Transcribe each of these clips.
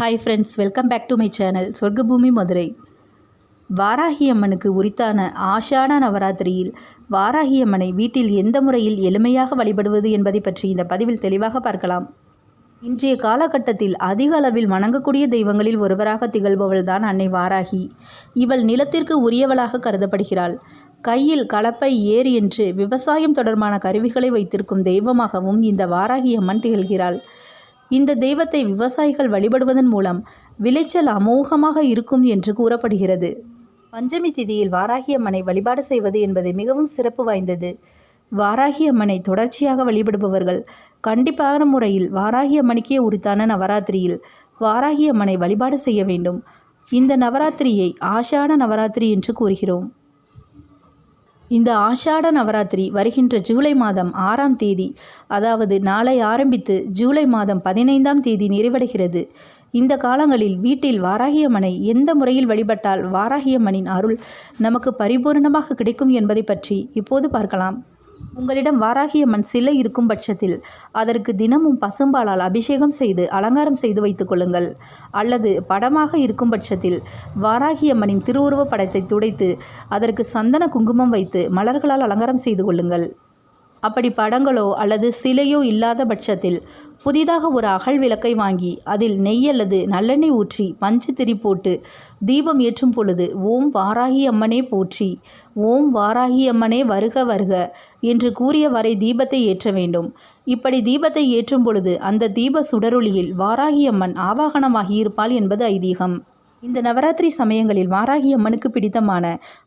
Hi friends welcome back to my channel சொர்க்கபூமி Madurai Varahi அம்மனுக்கு உரித்தான ஆஷாட நவராத்திரியில் வாராகி அம்மனை வீட்டில் எந்த முறையில் எளிமையாக வழிபடுவது என்பதை பற்றி இந்த பதிவில் தெளிவாக பார்க்கலாம். இன்றைய காலகட்டத்தில் அதிக அளவில் வணங்கக்கூடிய தெய்வங்களில் ஒருவராக திகழ்பவள் தான் அன்னை வாராகி. இவள் நிலத்திற்கு உரியவளாக கருதப்படுகிறாள். கையில் கலப்பை ஏர் என்று விவசாயம் தொடர்பான கருவிகளை வைத்திருக்கும் தெய்வமாகவும் இந்த வாராகி அம்மன் திகழ்கிறாள். இந்த தெய்வத்தை விவசாயிகள் வழிபடுவதன் மூலம் விளைச்சல் அமோகமாக இருக்கும் என்று கூறப்படுகிறது. பஞ்சமி திதியில் வாராகி அம்மனை வழிபாடு செய்வது என்பது மிகவும் சிறப்பு வாய்ந்தது. வாராகி அம்மனை தொடர்ச்சியாக வழிபடுபவர்கள் கண்டிப்பான முறையில் வாராகி அம்மனுக்கே உரித்தான நவராத்திரியில் வாராகி அம்மனை வழிபாடு செய்ய வேண்டும். இந்த நவராத்திரியை ஆஷாட நவராத்திரி என்று கூறுகிறோம். இந்த ஆஷாட நவராத்திரி வருகின்ற ஜூலை மாதம் ஆறாம் தேதி அதாவது நாளை ஆரம்பித்து ஜூலை மாதம் பதினைந்தாம் தேதி நிறைவடைகிறது. இந்த காலங்களில் வீட்டில் வாராகியம்மனை எந்த முறையில் வழிபட்டால் வாராகியம்மனின் அருள் நமக்கு பரிபூர்ணமாக கிடைக்கும் என்பதை பற்றி இப்போது பார்க்கலாம். உங்களிடம் வாராகியம்மன் சிலை இருக்கும் பட்சத்தில் அதற்கு தினமும் பசும்பாலால் அபிஷேகம் செய்து அலங்காரம் செய்து வைத்துக் கொள்ளுங்கள். அல்லது படமாக இருக்கும் பட்சத்தில் வாராகியம்மனின் திருவுருவப் படத்தை துடைத்து அதற்கு சந்தன குங்குமம் வைத்து மலர்களால் அலங்காரம் செய்து கொள்ளுங்கள். அப்படி படங்களோ அல்லது சிலையோ இல்லாத பட்சத்தில் புதிதாக ஒரு அகல் விளக்கை வாங்கி அதில் நெய் அல்லது நல்லெண்ணெய் ஊற்றி பஞ்சு திரி போட்டு தீபம் ஏற்றும் பொழுது ஓம் வாராகி அம்மனே போற்றி ஓம் வாராகி அம்மனே வருக வருக என்று கூறிய வரை தீபத்தை ஏற்ற வேண்டும். இப்படி தீபத்தை ஏற்றும் பொழுது அந்த தீப சுடரொளியில் வாராகி அம்மன் ஆவாகனமாகியிருப்பாள் என்பது ஐதீகம். இந்த நவராத்திரி சமயங்களில் வாராகி அம்மனுக்கு பிடித்தமான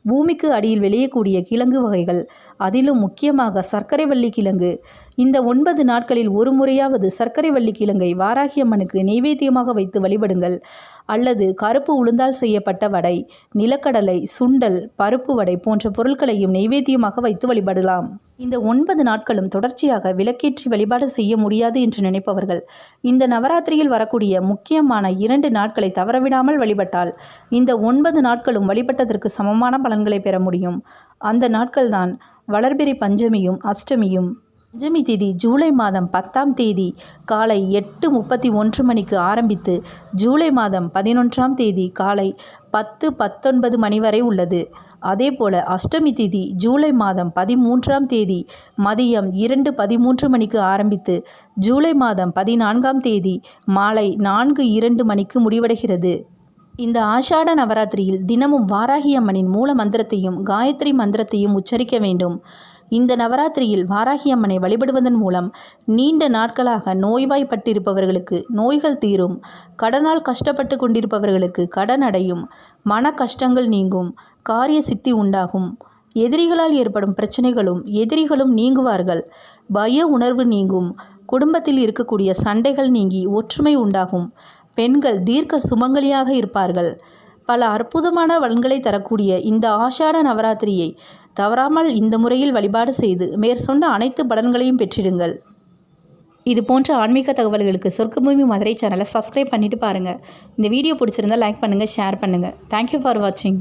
பூமிக்கு அடியில் விளையக்கூடிய கிழங்கு வகைகள் அதிலும் முக்கியமாக சர்க்கரை வள்ளி கிழங்கு. இந்த ஒன்பது நாட்களில் ஒரு முறையாவது சர்க்கரை வள்ளி கிழங்கை வாராகி அம்மனுக்கு நெய்வேத்தியமாக வைத்து வழிபடுங்கள். அல்லது கருப்பு உளுந்தால் செய்யப்பட்ட வடை நிலக்கடலை சுண்டல் பருப்பு வடை போன்ற பொருட்களையும் நெய்வேத்தியமாக வைத்து வழிபடலாம். இந்த ஒன்பது நாட்களும் தொடர்ச்சியாக விளக்கேற்றி வழிபாடு செய்ய முடியாது என்று நினைப்பவர்கள் இந்த நவராத்திரியில் வரக்கூடிய முக்கியமான இரண்டு நாட்களை தவறவிடாமல் வழிபட்டால் இந்த ஒன்பது நாட்களும் வழிபட்டதற்கு சமமான பலன்களை பெற முடியும். அந்த நாட்கள்தான் வளர்பிறை பஞ்சமியும் அஷ்டமியும். பஞ்சமி தேதி ஜூலை மாதம் பத்தாம் தேதி காலை எட்டு முப்பத்தி ஒன்று மணிக்கு ஆரம்பித்து ஜூலை மாதம் பதினொன்றாம் தேதி காலை பத்து பத்தொன்பது மணி வரை உள்ளது. அதேபோல அஷ்டமி திதி ஜூலை மாதம் பதிமூன்றாம் தேதி மதியம் இரண்டு பதிமூன்று மணிக்கு ஆரம்பித்து ஜூலை மாதம் பதினான்காம் தேதி மாலை நான்கு இரண்டு மணிக்கு முடிவடைகிறது. இந்த ஆஷாட நவராத்திரியில் தினமும் வாராகி அம்மனின் மூல மந்திரத்தையும் காயத்ரி மந்திரத்தையும் உச்சரிக்க வேண்டும். இந்த நவராத்திரியில் வாராகி அம்மனை வழிபடுவதன் மூலம் நீண்ட நாட்களாக நோய்வாய்ப்பட்டிருப்பவர்களுக்கு நோய்கள் தீரும். கடனால் கஷ்டப்பட்டு கொண்டிருப்பவர்களுக்கு கடன் அடையும். மன கஷ்டங்கள் நீங்கும். காரிய சித்தி உண்டாகும். எதிரிகளால் ஏற்படும் பிரச்சனைகளும் எதிரிகளும் நீங்குவார்கள். பய உணர்வு நீங்கும். குடும்பத்தில் இருக்கக்கூடிய சண்டைகள் நீங்கி ஒற்றுமை உண்டாகும். பெண்கள் தீர்க்க சுமங்கலியாக இருப்பார்கள். பல அற்புதமான வளன்களை தரக்கூடிய இந்த ஆஷாட நவராத்திரியை தவறாமல் இந்த முறையில் வழிபாடு செய்து மேற்சொன்ன அனைத்து பலன்களையும் பெற்றிடுங்கள். இது போன்ற ஆன்மீக தகவல்களுக்கு சொர்க்கபூமி மதுரை சேனலை சப்ஸ்கிரைப் பண்ணிவிட்டு பாருங்கள் இந்த வீடியோ பிடிச்சிருந்தால் லைக் பண்ணுங்கள் ஷேர் பண்ணுங்கள் தேங்க்யூ ஃபார் வாட்சிங்